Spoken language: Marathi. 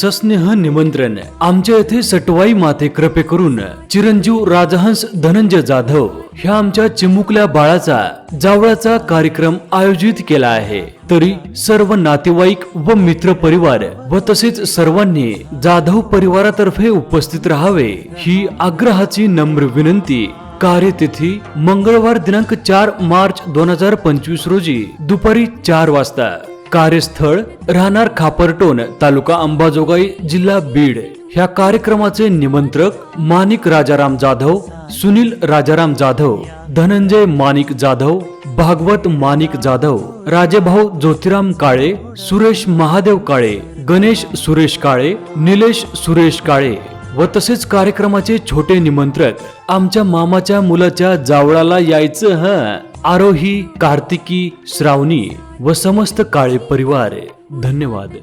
सस्नेह निमंत्रण. आमच्या येथे सटवाई माते कृपे करून चिरंजीव राजहंस धनंजय जाधव ह्या आमच्या चिमुकल्या बाळाचा जावळाचा कार्यक्रम आयोजित केला आहे. तरी सर्व नातेवाईक व मित्र परिवार व तसेच सर्वांनी जाधव परिवारातर्फे उपस्थित राहावे ही आग्रहाची नम्र विनंती. कार्यतिथी मंगळवार दिनांक चार मार्च दोन हजार पंचवीस रोजी दुपारी चार वाजता. कार्यस्थळ राहणार खापरटोन तालुका अंबाजोगाई जिल्हा बीड. ह्या कार्यक्रमाचे निमंत्रक माणिक राजाराम जाधव सुनील राजाराम जाधव धनंजय माणिक जाधव भागवत माणिक जाधव राजेभाऊ ज्योतिराम काळे सुरेश महादेव काळे गणेश सुरेश काळे निलेश सुरेश काळे व तसेच कार्यक्रमाचे छोटे निमंत्रक आमच्या मामाच्या मुलाच्या जावळाला यायचं ह. आरोही कार्तिकी श्रावणी व समस्त काळे परिवार. धन्यवाद.